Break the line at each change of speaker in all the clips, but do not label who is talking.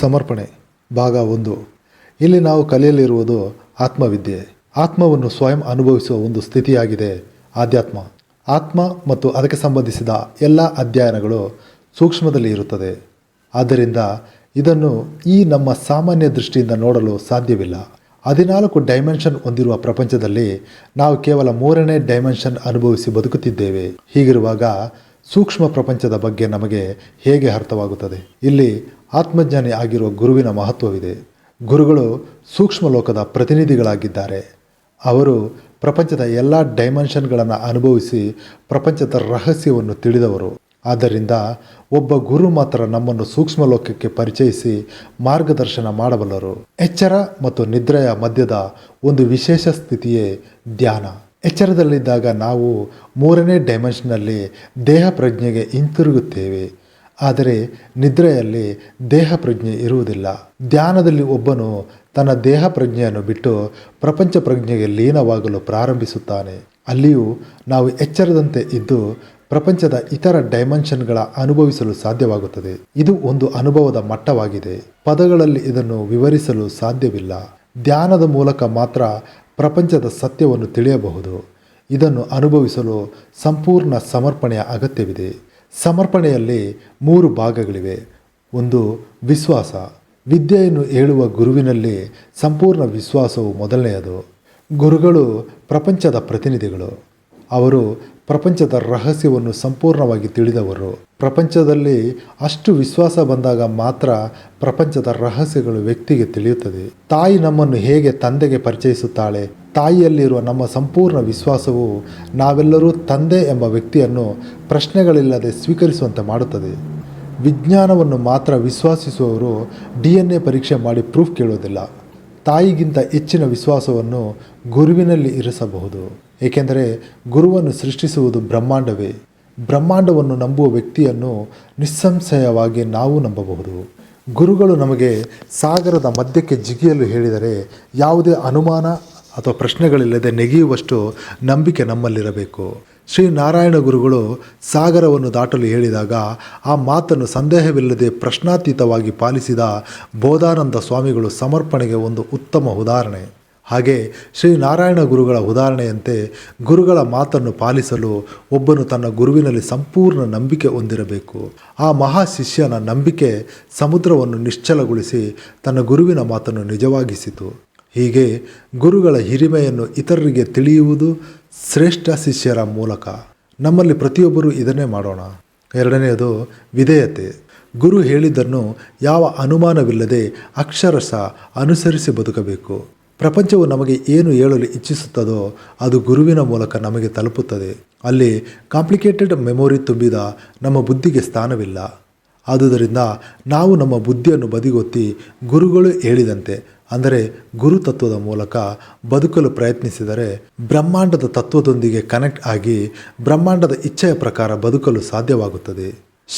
ಸಮರ್ಪಣೆ, ಭಾಗ ಒಂದು. ಇಲ್ಲಿ ನಾವು ಕಲಿಯಲಿರುವುದು ಆತ್ಮವಿದ್ಯೆ. ಆತ್ಮವನ್ನು ಸ್ವಯಂ ಅನುಭವಿಸುವ ಒಂದು ಸ್ಥಿತಿಯಾಗಿದೆ ಆಧ್ಯಾತ್ಮ. ಆತ್ಮ ಮತ್ತು ಅದಕ್ಕೆ ಸಂಬಂಧಿಸಿದ ಎಲ್ಲ ಅಧ್ಯಯನಗಳು ಸೂಕ್ಷ್ಮದಲ್ಲಿ ಇರುತ್ತದೆ. ಆದ್ದರಿಂದ ಇದನ್ನು ಈ ನಮ್ಮ ಸಾಮಾನ್ಯ ದೃಷ್ಟಿಯಿಂದ ನೋಡಲು ಸಾಧ್ಯವಿಲ್ಲ. ಹದಿನಾಲ್ಕು ಡೈಮೆನ್ಷನ್ ಹೊಂದಿರುವ ಪ್ರಪಂಚದಲ್ಲಿ ನಾವು ಕೇವಲ ಮೂರನೇ ಡೈಮೆನ್ಷನ್ ಅನುಭವಿಸಿ ಬದುಕುತ್ತಿದ್ದೇವೆ. ಹೀಗಿರುವಾಗ ಸೂಕ್ಷ್ಮ ಪ್ರಪಂಚದ ಬಗ್ಗೆ ನಮಗೆ ಹೇಗೆ ಅರ್ಥವಾಗುತ್ತದೆ? ಇಲ್ಲಿ ಆತ್ಮಜ್ಞಾನಿ ಆಗಿರುವ ಗುರುವಿನ ಮಹತ್ವವಿದೆ. ಗುರುಗಳು ಸೂಕ್ಷ್ಮ ಲೋಕದ ಪ್ರತಿನಿಧಿಗಳಾಗಿದ್ದಾರೆ. ಅವರು ಪ್ರಪಂಚದ ಎಲ್ಲ ಡೈಮೆನ್ಷನ್ಗಳನ್ನು ಅನುಭವಿಸಿ ಪ್ರಪಂಚದ ರಹಸ್ಯವನ್ನು ತಿಳಿದವರು. ಆದ್ದರಿಂದ ಒಬ್ಬ ಗುರು ಮಾತ್ರ ನಮ್ಮನ್ನು ಸೂಕ್ಷ್ಮ ಲೋಕಕ್ಕೆ ಪರಿಚಯಿಸಿ ಮಾರ್ಗದರ್ಶನ ಮಾಡಬಲ್ಲರು. ಎಚ್ಚರ ಮತ್ತು ನಿದ್ರೆಯ ಮಧ್ಯದ ಒಂದು ವಿಶೇಷ ಸ್ಥಿತಿಯೇ ಧ್ಯಾನ. ಎಚ್ಚರದಲ್ಲಿದ್ದಾಗ ನಾವು ಮೂರನೇ ಡೈಮೆನ್ಷನ್ನಲ್ಲಿ ದೇಹ ಪ್ರಜ್ಞೆಗೆ ಹಿಂತಿರುಗುತ್ತೇವೆ. ಆದರೆ ನಿದ್ರೆಯಲ್ಲಿ ದೇಹ ಪ್ರಜ್ಞೆ ಇರುವುದಿಲ್ಲ. ಧ್ಯಾನದಲ್ಲಿ ಒಬ್ಬನು ತನ್ನ ದೇಹ ಪ್ರಜ್ಞೆಯನ್ನು ಬಿಟ್ಟು ಪ್ರಪಂಚ ಪ್ರಜ್ಞೆಗೆ ಲೀನವಾಗಲು ಪ್ರಾರಂಭಿಸುತ್ತಾನೆ. ಅಲ್ಲಿಯೂ ನಾವು ಎಚ್ಚರದಂತೆ ಇದ್ದು ಪ್ರಪಂಚದ ಇತರ ಡೈಮೆನ್ಷನ್ಗಳ ಅನುಭವಿಸಲು ಸಾಧ್ಯವಾಗುತ್ತದೆ. ಇದು ಒಂದು ಅನುಭವದ ಮಟ್ಟವಾಗಿದೆ. ಪದಗಳಲ್ಲಿ ಇದನ್ನು ವಿವರಿಸಲು ಸಾಧ್ಯವಿಲ್ಲ. ಧ್ಯಾನದ ಮೂಲಕ ಮಾತ್ರ ಪ್ರಪಂಚದ ಸತ್ಯವನ್ನು ತಿಳಿಯಬಹುದು. ಇದನ್ನು ಅನುಭವಿಸಲು ಸಂಪೂರ್ಣ ಸಮರ್ಪಣೆಯ ಅಗತ್ಯವಿದೆ. ಸಮರ್ಪಣೆಯಲ್ಲಿ ಮೂರು ಭಾಗಗಳಿವೆ. ಒಂದು, ವಿಶ್ವಾಸ. ವಿದ್ಯೆಯನ್ನು ಹೇಳುವ ಗುರುವಿನಲ್ಲಿ ಸಂಪೂರ್ಣ ವಿಶ್ವಾಸವು ಮೊದಲನೆಯದು. ಗುರುಗಳು ಪ್ರಪಂಚದ ಪ್ರತಿನಿಧಿಗಳು. ಅವರು ಪ್ರಪಂಚದ ರಹಸ್ಯವನ್ನು ಸಂಪೂರ್ಣವಾಗಿ ತಿಳಿದವರು. ಪ್ರಪಂಚದಲ್ಲಿ ಅಷ್ಟು ವಿಶ್ವಾಸ ಬಂದಾಗ ಮಾತ್ರ ಪ್ರಪಂಚದ ರಹಸ್ಯಗಳು ವ್ಯಕ್ತಿಗೆ ತಿಳಿಯುತ್ತದೆ. ತಾಯಿ ನಮ್ಮನ್ನು ಹೇಗೆ ತಂದೆಗೆ ಪರಿಚಯಿಸುತ್ತಾಳೆ? ತಾಯಿಯಲ್ಲಿರುವ ನಮ್ಮ ಸಂಪೂರ್ಣ ವಿಶ್ವಾಸವು ನಾವೆಲ್ಲರೂ ತಂದೆ ಎಂಬ ವ್ಯಕ್ತಿಯನ್ನು ಪ್ರಶ್ನೆಗಳಿಲ್ಲದೆ ಸ್ವೀಕರಿಸುವಂತೆ ಮಾಡುತ್ತದೆ. ವಿಜ್ಞಾನವನ್ನು ಮಾತ್ರ ವಿಶ್ವಾಸಿಸುವವರು ಡಿ ಎನ್ ಎ ಪರೀಕ್ಷೆ ಮಾಡಿ ಪ್ರೂಫ್ ಕೇಳುವುದಿಲ್ಲ. ತಾಯಿಗಿಂತ ಹೆಚ್ಚಿನ ವಿಶ್ವಾಸವನ್ನು ಗುರುವಿನಲ್ಲಿ ಇರಿಸಬಹುದು. ಏಕೆಂದರೆ ಗುರುವನ್ನು ಸೃಷ್ಟಿಸುವುದು ಬ್ರಹ್ಮಾಂಡವೇ. ಬ್ರಹ್ಮಾಂಡವನ್ನು ನಂಬುವ ವ್ಯಕ್ತಿಯನ್ನು ನಿಸ್ಸಂಶಯವಾಗಿ ನಾವು ನಂಬಬಹುದು. ಗುರುಗಳು ನಮಗೆ ಸಾಗರದ ಮಧ್ಯಕ್ಕೆ ಜಿಗಿಯಲು ಹೇಳಿದರೆ ಯಾವುದೇ ಅನುಮಾನ ಅಥವಾ ಪ್ರಶ್ನೆಗಳಿಲ್ಲದೆ ನೆಗೆಯುವಷ್ಟು ನಂಬಿಕೆ ನಮ್ಮಲ್ಲಿರಬೇಕು. ಶ್ರೀ ನಾರಾಯಣ ಗುರುಗಳು ಸಾಗರವನ್ನು ದಾಟಲು ಹೇಳಿದಾಗ ಆ ಮಾತನ್ನು ಸಂದೇಹವಿಲ್ಲದೆ ಪ್ರಶ್ನಾತೀತವಾಗಿ ಪಾಲಿಸಿದ ಬೋಧಾನಂದ ಸ್ವಾಮಿಗಳು ಸಮರ್ಪಣೆಗೆ ಒಂದು ಉತ್ತಮ ಉದಾಹರಣೆ. ಹಾಗೆ ಶ್ರೀ ನಾರಾಯಣ ಗುರುಗಳ ಉದಾಹರಣೆಯಂತೆ ಗುರುಗಳ ಮಾತನ್ನು ಪಾಲಿಸಲು ಒಬ್ಬನು ತನ್ನ ಗುರುವಿನಲ್ಲಿ ಸಂಪೂರ್ಣ ನಂಬಿಕೆ ಹೊಂದಿರಬೇಕು. ಆ ಮಹಾ ಶಿಷ್ಯನ ನಂಬಿಕೆ ಸಮುದ್ರವನ್ನು ನಿಶ್ಚಲಗೊಳಿಸಿ ತನ್ನ ಗುರುವಿನ ಮಾತನ್ನು ನಿಜವಾಗಿಸಿತು. ಹೀಗೆ ಗುರುಗಳ ಹಿರಿಮೆಯನ್ನು ಇತರರಿಗೆ ತಿಳಿಯುವುದು ಶ್ರೇಷ್ಠ ಶಿಷ್ಯರ ಮೂಲಕ. ನಮ್ಮಲ್ಲಿ ಪ್ರತಿಯೊಬ್ಬರೂ ಇದನ್ನೇ ಮಾಡೋಣ. ಎರಡನೆಯದು ವಿಧೇಯತೆ. ಗುರು ಹೇಳಿದ್ದನ್ನು ಯಾವ ಅನುಮಾನವಿಲ್ಲದೆ ಅಕ್ಷರಶಃ ಅನುಸರಿಸಿ ಬದುಕಬೇಕು. ಪ್ರಪಂಚವು ನಮಗೆ ಏನು ಹೇಳಲು ಇಚ್ಛಿಸುತ್ತದೋ ಅದು ಗುರುವಿನ ಮೂಲಕ ನಮಗೆ ತಲುಪುತ್ತದೆ. ಅಲ್ಲಿ ಕಾಂಪ್ಲಿಕೇಟೆಡ್ ಮೆಮೊರಿ ತುಂಬಿದ ನಮ್ಮ ಬುದ್ಧಿಗೆ ಸ್ಥಾನವಿಲ್ಲ. ಆದುದರಿಂದ ನಾವು ನಮ್ಮ ಬುದ್ಧಿಯನ್ನು ಬದಿಗೊತ್ತಿ ಗುರುಗಳು ಹೇಳಿದಂತೆ, ಅಂದರೆ ಗುರು ತತ್ವದ ಮೂಲಕ ಬದುಕಲು ಪ್ರಯತ್ನಿಸಿದರೆ ಬ್ರಹ್ಮಾಂಡದ ತತ್ವದೊಂದಿಗೆ ಕನೆಕ್ಟ್ ಆಗಿ ಬ್ರಹ್ಮಾಂಡದ ಇಚ್ಛೆಯ ಪ್ರಕಾರ ಬದುಕಲು ಸಾಧ್ಯವಾಗುತ್ತದೆ.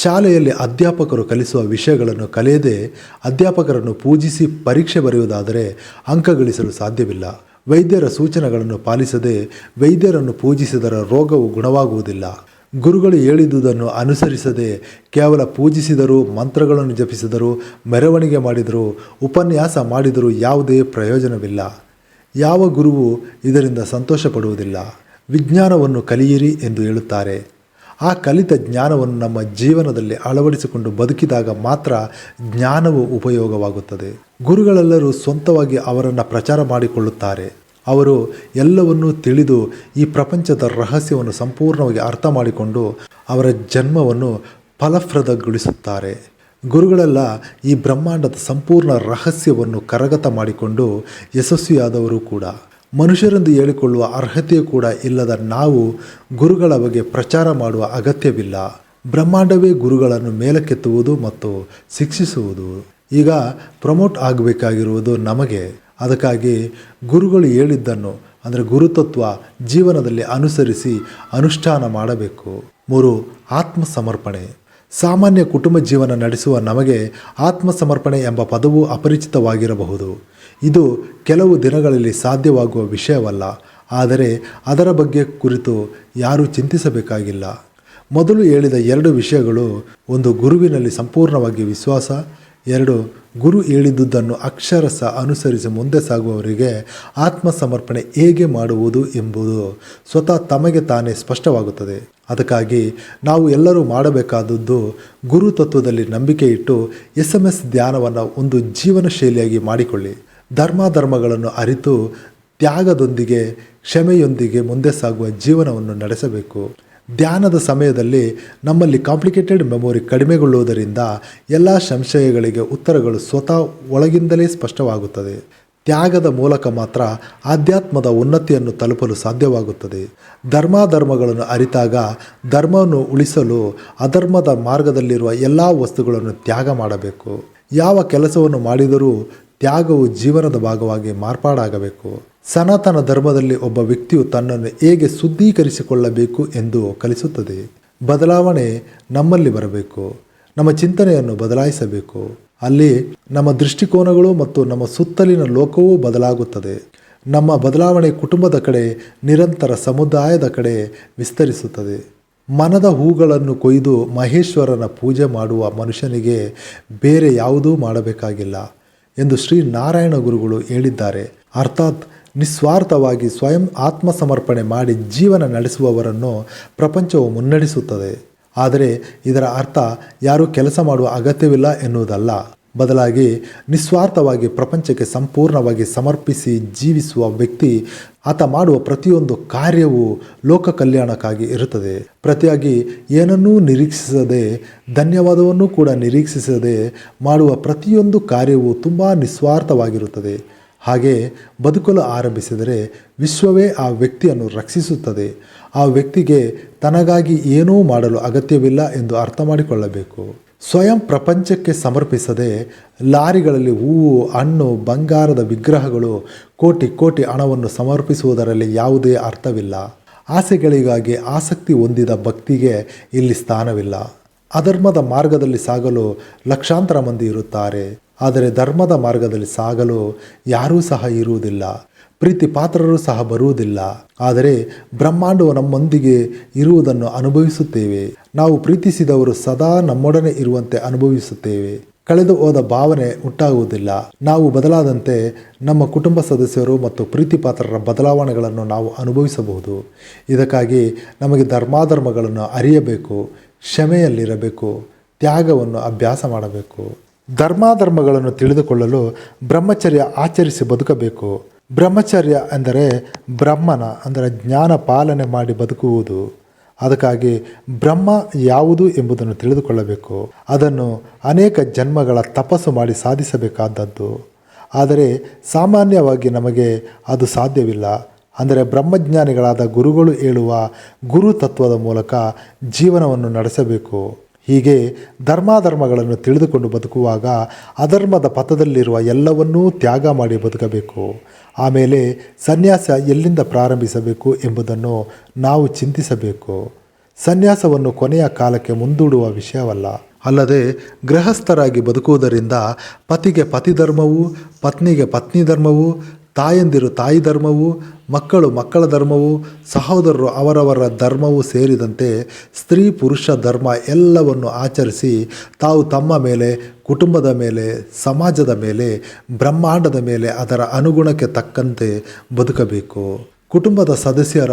ಶಾಲೆಯಲ್ಲಿ ಅಧ್ಯಾಪಕರು ಕಲಿಸುವ ವಿಷಯಗಳನ್ನು ಕಲಿಯದೆ ಅಧ್ಯಾಪಕರನ್ನು ಪೂಜಿಸಿ ಪರೀಕ್ಷೆ ಬರೆಯುವುದಾದರೆ ಅಂಕ ಗಳಿಸಲು ಸಾಧ್ಯವಿಲ್ಲ. ವೈದ್ಯರ ಸೂಚನೆಗಳನ್ನು ಪಾಲಿಸದೆ ವೈದ್ಯರನ್ನು ಪೂಜಿಸಿದರ ರೋಗವು ಗುಣವಾಗುವುದಿಲ್ಲ. ಗುರುಗಳು ಹೇಳಿದುದನ್ನು ಅನುಸರಿಸದೆ ಕೇವಲ ಪೂಜಿಸಿದರೂ, ಮಂತ್ರಗಳನ್ನು ಜಪಿಸಿದರೂ, ಮೆರವಣಿಗೆ ಮಾಡಿದರೂ, ಉಪನ್ಯಾಸ ಮಾಡಿದರೂ ಯಾವುದೇ ಪ್ರಯೋಜನವಿಲ್ಲ. ಯಾವ ಗುರುವು ಇದರಿಂದ ಸಂತೋಷ ಪಡುವುದಿಲ್ಲ ವಿಜ್ಞಾನವನ್ನು ಕಲಿಯಿರಿ ಎಂದು ಹೇಳುತ್ತಾರೆ. ಆ ಕಲಿತ ಜ್ಞಾನವನ್ನು ನಮ್ಮ ಜೀವನದಲ್ಲಿ ಅಳವಡಿಸಿಕೊಂಡು ಬದುಕಿದಾಗ ಮಾತ್ರ ಜ್ಞಾನವು ಉಪಯೋಗವಾಗುತ್ತದೆ. ಗುರುಗಳೆಲ್ಲರೂ ಸ್ವಂತವಾಗಿ ಅವರನ್ನು ಪ್ರಚಾರ ಮಾಡಿಕೊಳ್ಳುತ್ತಾರೆ. ಅವರು ಎಲ್ಲವನ್ನೂ ತಿಳಿದು ಈ ಪ್ರಪಂಚದ ರಹಸ್ಯವನ್ನು ಸಂಪೂರ್ಣವಾಗಿ ಅರ್ಥ ಮಾಡಿಕೊಂಡು ಅವರ ಜನ್ಮವನ್ನು ಫಲಪ್ರದಗೊಳಿಸುತ್ತಾರೆ. ಗುರುಗಳೆಲ್ಲ ಈ ಬ್ರಹ್ಮಾಂಡದ ಸಂಪೂರ್ಣ ರಹಸ್ಯವನ್ನು ಕರಗತ ಮಾಡಿಕೊಂಡು ಯಶಸ್ವಿಯಾದವರು ಕೂಡ. ಮನುಷ್ಯರೆಂದು ಹೇಳಿಕೊಳ್ಳುವ ಅರ್ಹತೆಯೂ ಕೂಡ ಇಲ್ಲದ ನಾವು ಗುರುಗಳ ಬಗ್ಗೆ ಪ್ರಚಾರ ಮಾಡುವ ಅಗತ್ಯವಿಲ್ಲ. ಬ್ರಹ್ಮಾಂಡವೇ ಗುರುಗಳನ್ನು ಮೇಲಕ್ಕೆತ್ತುವುದು ಮತ್ತು ಶಿಕ್ಷಿಸುವುದು. ಈಗ ಪ್ರಮೋಟ್ ಆಗಬೇಕಾಗಿರುವುದು ನಮಗೆ. ಅದಕ್ಕಾಗಿ ಗುರುಗಳು ಹೇಳಿದ್ದನ್ನು, ಅಂದರೆ ಗುರುತತ್ವ ಜೀವನದಲ್ಲಿ ಅನುಸರಿಸಿ ಅನುಷ್ಠಾನ ಮಾಡಬೇಕು. ಮೂರು ಆತ್ಮ ಸಮರ್ಪಣೆ ಸಾಮಾನ್ಯ ಕುಟುಂಬ ಜೀವನ ನಡೆಸುವ ನಮಗೆ ಆತ್ಮಸಮರ್ಪಣೆ ಎಂಬ ಪದವು ಅಪರಿಚಿತವಾಗಿರಬಹುದು. ಇದು ಕೆಲವು ದಿನಗಳಲ್ಲಿ ಸಾಧ್ಯವಾಗುವ ವಿಷಯವಲ್ಲ. ಆದರೆ ಅದರ ಬಗ್ಗೆ ಕುರಿತು ಯಾರೂ ಚಿಂತಿಸಬೇಕಾಗಿಲ್ಲ. ಮೊದಲು ಹೇಳಿದ ಎರಡು ವಿಷಯಗಳು ಒಂದು ಗುರುವಿನಲ್ಲಿ ಸಂಪೂರ್ಣವಾಗಿ ವಿಶ್ವಾಸ ಎರಡು, ಗುರು ಹೇಳಿದುದನ್ನು ಅಕ್ಷರಸ ಅನುಸರಿಸಿ ಮುಂದೆ ಸಾಗುವವರಿಗೆ ಆತ್ಮಸಮರ್ಪಣೆ ಹೇಗೆ ಮಾಡುವುದು ಎಂಬುದು ಸ್ವತಃ ತಮಗೆ ತಾನೇ ಸ್ಪಷ್ಟವಾಗುತ್ತದೆ. ಅದಕ್ಕಾಗಿ ನಾವು ಎಲ್ಲರೂ ಮಾಡಬೇಕಾದದ್ದು ಗುರು ತತ್ವದಲ್ಲಿ ನಂಬಿಕೆ ಇಟ್ಟು ಎಸ್ ಎಂ ಎಸ್ ಧ್ಯಾನವನ್ನು ಒಂದು ಜೀವನ ಶೈಲಿಯಾಗಿ ಮಾಡಿಕೊಳ್ಳಿ. ಧರ್ಮಾಧರ್ಮಗಳನ್ನು ಅರಿತು ತ್ಯಾಗದೊಂದಿಗೆ, ಕ್ಷಮೆಯೊಂದಿಗೆ ಮುಂದೆ ಸಾಗುವ ಜೀವನವನ್ನು ನಡೆಸಬೇಕು. ಧ್ಯಾನದ ಸಮಯದಲ್ಲಿ ನಮ್ಮಲ್ಲಿ ಕಾಂಪ್ಲಿಕೇಟೆಡ್ ಮೆಮೊರಿ ಕಡಿಮೆಗೊಳ್ಳುವುದರಿಂದ ಎಲ್ಲ ಸಂಶಯಗಳಿಗೆ ಉತ್ತರಗಳು ಸ್ವತಃ ಒಳಗಿಂದಲೇ ಸ್ಪಷ್ಟವಾಗುತ್ತದೆ. ತ್ಯಾಗದ ಮೂಲಕ ಮಾತ್ರ ಆಧ್ಯಾತ್ಮದ ಉನ್ನತಿಯನ್ನು ತಲುಪಲು ಸಾಧ್ಯವಾಗುತ್ತದೆ. ಧರ್ಮಾಧರ್ಮಗಳನ್ನು ಅರಿತಾಗ ಧರ್ಮವನ್ನು ಉಳಿಸಲು ಅಧರ್ಮದ ಮಾರ್ಗದಲ್ಲಿರುವ ಎಲ್ಲ ವಸ್ತುಗಳನ್ನು ತ್ಯಾಗ ಮಾಡಬೇಕು. ಯಾವ ಕೆಲಸವನ್ನು ಮಾಡಿದರೂ ತ್ಯಾಗವು ಜೀವನದ ಭಾಗವಾಗಿ ಮಾರ್ಪಾಡಾಗಬೇಕು. ಸನಾತನ ಧರ್ಮದಲ್ಲಿ ಒಬ್ಬ ವ್ಯಕ್ತಿಯು ತನ್ನನ್ನು ಹೇಗೆ ಶುದ್ಧೀಕರಿಸಿಕೊಳ್ಳಬೇಕು ಎಂದು ಕಲಿಸುತ್ತದೆ. ಬದಲಾವಣೆ ನಮ್ಮಲ್ಲಿ ಬರಬೇಕು. ನಮ್ಮ ಚಿಂತನೆಯನ್ನು ಬದಲಾಯಿಸಬೇಕು. ಅಲ್ಲಿ ನಮ್ಮ ದೃಷ್ಟಿಕೋನಗಳು ಮತ್ತು ನಮ್ಮ ಸುತ್ತಲಿನ ಲೋಕವೂ ಬದಲಾಗುತ್ತದೆ. ನಮ್ಮ ಬದಲಾವಣೆ ಕುಟುಂಬದ ಕಡೆ, ನಿರಂತರ ಸಮುದಾಯದ ಕಡೆ ವಿಸ್ತರಿಸುತ್ತದೆ. ಮನದ ಹೂಗಳನ್ನು ಕೊಯ್ದು ಮಹೇಶ್ವರನ ಪೂಜೆ ಮಾಡುವ ಮನುಷ್ಯನಿಗೆ ಬೇರೆ ಯಾವುದೂ ಮಾಡಬೇಕಾಗಿಲ್ಲ ಎಂದು ಶ್ರೀ ನಾರಾಯಣ ಗುರುಗಳು ಹೇಳಿದ್ದಾರೆ. ಅರ್ಥಾತ್ ನಿಸ್ವಾರ್ಥವಾಗಿ ಸ್ವಯಂ ಆತ್ಮಸಮರ್ಪಣೆ ಮಾಡಿ ಜೀವನ ನಡೆಸುವವರನ್ನು ಪ್ರಪಂಚವು ಮುನ್ನಡೆಸುತ್ತದೆ. ಆದರೆ ಇದರ ಅರ್ಥ ಯಾರೂ ಕೆಲಸ ಮಾಡುವ ಅಗತ್ಯವಿಲ್ಲ ಎನ್ನುವುದಲ್ಲ. ಬದಲಾಗಿ ನಿಸ್ವಾರ್ಥವಾಗಿ ಪ್ರಪಂಚಕ್ಕೆ ಸಂಪೂರ್ಣವಾಗಿ ಸಮರ್ಪಿಸಿ ಜೀವಿಸುವ ವ್ಯಕ್ತಿ ಆತ ಮಾಡುವ ಪ್ರತಿಯೊಂದು ಕಾರ್ಯವೂ ಲೋಕ ಕಲ್ಯಾಣಕ್ಕಾಗಿ ಇರುತ್ತದೆ. ಪ್ರತಿಯಾಗಿ ಏನನ್ನೂ ನಿರೀಕ್ಷಿಸದೆ, ಧನ್ಯವಾದವನ್ನು ಕೂಡ ನಿರೀಕ್ಷಿಸದೆ ಮಾಡುವ ಪ್ರತಿಯೊಂದು ಕಾರ್ಯವು ತುಂಬ ನಿಸ್ವಾರ್ಥವಾಗಿರುತ್ತದೆ. ಹಾಗೆ ಬದುಕಲು ಆರಂಭಿಸಿದರೆ ವಿಶ್ವವೇ ಆ ವ್ಯಕ್ತಿಯನ್ನು ರಕ್ಷಿಸುತ್ತದೆ. ಆ ವ್ಯಕ್ತಿಗೆ ತನಗಾಗಿ ಏನೂ ಮಾಡಲು ಅಗತ್ಯವಿಲ್ಲ ಎಂದು ಅರ್ಥ ಮಾಡಿಕೊಳ್ಳಬೇಕು. ಸ್ವಯಂ ಪ್ರಪಂಚಕ್ಕೆ ಸಮರ್ಪಿಸದೆ ಲಾರಿಗಳಲ್ಲಿ ಹೂವು, ಹಣ್ಣು, ಬಂಗಾರದ ವಿಗ್ರಹಗಳು, ಕೋಟಿ ಕೋಟಿ ಹಣವನ್ನು ಸಮರ್ಪಿಸುವುದರಲ್ಲಿ ಯಾವುದೇ ಅರ್ಥವಿಲ್ಲ. ಆಸೆಗಳಿಗಾಗಿ ಆಸಕ್ತಿ ಹೊಂದಿದ ಭಕ್ತಿಗೆ ಇಲ್ಲಿ ಸ್ಥಾನವಿಲ್ಲ. ಅಧರ್ಮದ ಮಾರ್ಗದಲ್ಲಿ ಸಾಗಲು ಲಕ್ಷಾಂತರ ಮಂದಿ ಇರುತ್ತಾರೆ. ಆದರೆ ಧರ್ಮದ ಮಾರ್ಗದಲ್ಲಿ ಸಾಗಲು ಯಾರೂ ಸಹ ಇರುವುದಿಲ್ಲ. ಪ್ರೀತಿ ಪಾತ್ರರು ಸಹ ಬರುವುದಿಲ್ಲ. ಆದರೆ ಬ್ರಹ್ಮಾಂಡವು ನಮ್ಮೊಂದಿಗೆ ಇರುವುದನ್ನು ಅನುಭವಿಸುತ್ತೇವೆ. ನಾವು ಪ್ರೀತಿಸಿದವರು ಸದಾ ನಮ್ಮೊಡನೆ ಇರುವಂತೆ ಅನುಭವಿಸುತ್ತೇವೆ. ಕಳೆದು ಹೋದ ಭಾವನೆ ಉಂಟಾಗುವುದಿಲ್ಲ. ನಾವು ಬದಲಾದಂತೆ ನಮ್ಮ ಕುಟುಂಬ ಸದಸ್ಯರು ಮತ್ತು ಪ್ರೀತಿಪಾತ್ರರ ಬದಲಾವಣೆಗಳನ್ನು ನಾವು ಅನುಭವಿಸಬಹುದು. ಇದಕ್ಕಾಗಿ ನಮಗೆ ಧರ್ಮಾಧರ್ಮಗಳನ್ನು ಅರಿಯಬೇಕು. ಕ್ಷಮೆಯಲ್ಲಿರಬೇಕು, ತ್ಯಾಗವನ್ನು ಅಭ್ಯಾಸ ಮಾಡಬೇಕು. ಧರ್ಮಾಧರ್ಮಗಳನ್ನು ತಿಳಿದುಕೊಳ್ಳಲು ಬ್ರಹ್ಮಚರ್ಯ ಆಚರಿಸಿ ಬದುಕಬೇಕು. ಬ್ರಹ್ಮಚರ್ಯ ಅಂದರೆ ಬ್ರಹ್ಮನ, ಅಂದರೆ ಜ್ಞಾನ ಪಾಲನೆ ಮಾಡಿ ಬದುಕುವುದು. ಅದಕ್ಕಾಗಿ ಬ್ರಹ್ಮ ಯಾವುದು ಎಂಬುದನ್ನು ತಿಳಿದುಕೊಳ್ಳಬೇಕು. ಅದನ್ನು ಅನೇಕ ಜನ್ಮಗಳ ತಪಸ್ಸು ಮಾಡಿ ಸಾಧಿಸಬೇಕಾದದ್ದು. ಆದರೆ ಸಾಮಾನ್ಯವಾಗಿ ನಮಗೆ ಅದು ಸಾಧ್ಯವಿಲ್ಲ. ಅಂದರೆ ಬ್ರಹ್ಮಜ್ಞಾನಿಗಳಾದ ಗುರುಗಳು ಹೇಳುವ ಗುರು ತತ್ವದ ಮೂಲಕ ಜೀವನವನ್ನು ನಡೆಸಬೇಕು. ಹೀಗೆ ಧರ್ಮಾಧರ್ಮಗಳನ್ನು ತಿಳಿದುಕೊಂಡು ಬದುಕುವಾಗ ಅಧರ್ಮದ ಪಥದಲ್ಲಿರುವ ಎಲ್ಲವನ್ನೂ ತ್ಯಾಗ ಮಾಡಿ ಬದುಕಬೇಕು. ಆಮೇಲೆ ಸನ್ಯಾಸ ಎಲ್ಲಿಂದ ಪ್ರಾರಂಭಿಸಬೇಕು ಎಂಬುದನ್ನು ನಾವು ಚಿಂತಿಸಬೇಕು. ಸನ್ಯಾಸವನ್ನು ಕೊನೆಯ ಕಾಲಕ್ಕೆ ಮುಂದೂಡುವ ವಿಷಯವಲ್ಲ. ಅಲ್ಲದೆ ಗೃಹಸ್ಥರಾಗಿ ಬದುಕುವುದರಿಂದ ಪತಿಗೆ ಪತಿ ಧರ್ಮವು ಪತ್ನಿಗೆ ಪತ್ನಿ ಧರ್ಮವು ತಾಯಂದಿರು ತಾಯಿ ಧರ್ಮವು, ಮಕ್ಕಳು ಮಕ್ಕಳ ಧರ್ಮವು, ಸಹೋದರರು ಅವರವರ ಧರ್ಮವು ಸೇರಿದಂತೆ ಸ್ತ್ರೀ ಪುರುಷ ಧರ್ಮ ಎಲ್ಲವನ್ನು ಆಚರಿಸಿ ತಾವು ತಮ್ಮ ಮೇಲೆ, ಕುಟುಂಬದ ಮೇಲೆ, ಸಮಾಜದ ಮೇಲೆ, ಬ್ರಹ್ಮಾಂಡದ ಮೇಲೆ ಅದರ ಅನುಗುಣಕ್ಕೆ ತಕ್ಕಂತೆ ಬದುಕಬೇಕು. ಕುಟುಂಬದ ಸದಸ್ಯರ,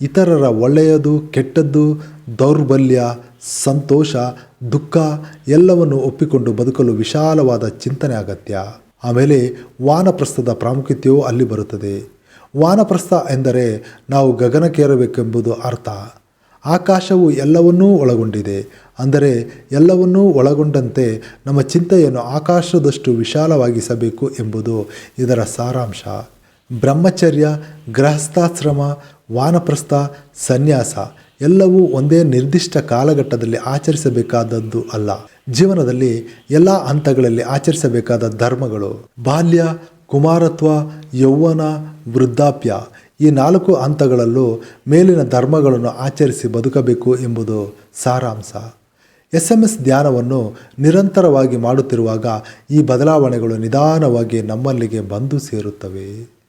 ಇತರರ ಒಳ್ಳೆಯದು, ಕೆಟ್ಟದ್ದು, ದೌರ್ಬಲ್ಯ, ಸಂತೋಷ, ದುಃಖ ಎಲ್ಲವನ್ನು ಒಪ್ಪಿಕೊಂಡು ಬದುಕಲು ವಿಶಾಲವಾದ ಚಿಂತನೆ ಅಗತ್ಯ. ಆಮೇಲೆ ವಾನಪ್ರಸ್ಥದ ಪ್ರಾಮುಖ್ಯತೆಯೂ ಅಲ್ಲಿ ಬರುತ್ತದೆ. ವಾನಪ್ರಸ್ಥ ಎಂದರೆ ನಾವು ಗಗನಕ್ಕೇರಬೇಕೆಂಬುದು ಅರ್ಥ. ಆಕಾಶವು ಎಲ್ಲವನ್ನೂ ಒಳಗೊಂಡಿದೆ. ಅಂದರೆ ಎಲ್ಲವನ್ನೂ ಒಳಗೊಂಡಂತೆ ನಮ್ಮ ಚಿಂತೆಯನ್ನು ಆಕಾಶದಷ್ಟು ವಿಶಾಲವಾಗಿಸಬೇಕು ಎಂಬುದು ಇದರ ಸಾರಾಂಶ. ಬ್ರಹ್ಮಚರ್ಯ, ಗೃಹಸ್ಥಾಶ್ರಮ, ವಾನಪ್ರಸ್ಥ, ಸನ್ಯಾಸ ಎಲ್ಲವೂ ಒಂದೇ ನಿರ್ದಿಷ್ಟ ಕಾಲಘಟ್ಟದಲ್ಲಿ ಆಚರಿಸಬೇಕಾದದ್ದು ಅಲ್ಲ. ಜೀವನದಲ್ಲಿ ಎಲ್ಲ ಹಂತಗಳಲ್ಲಿ ಆಚರಿಸಬೇಕಾದ ಧರ್ಮಗಳು. ಬಾಲ್ಯ, ಕುಮಾರತ್ವ, ಯೌವನ, ವೃದ್ಧಾಪ್ಯ ಈ ನಾಲ್ಕು ಹಂತಗಳಲ್ಲೂ ಮೇಲಿನ ಧರ್ಮಗಳನ್ನು ಆಚರಿಸಿ ಬದುಕಬೇಕು ಎಂಬುದು ಸಾರಾಂಶ. ಎಸ್ ಎಂ ಎಸ್ ಧ್ಯಾನವನ್ನು ನಿರಂತರವಾಗಿ ಮಾಡುತ್ತಿರುವಾಗ ಈ ಬದಲಾವಣೆಗಳು ನಿಧಾನವಾಗಿ ನಮ್ಮಲ್ಲಿಗೆ ಬಂದು ಸೇರುತ್ತವೆ.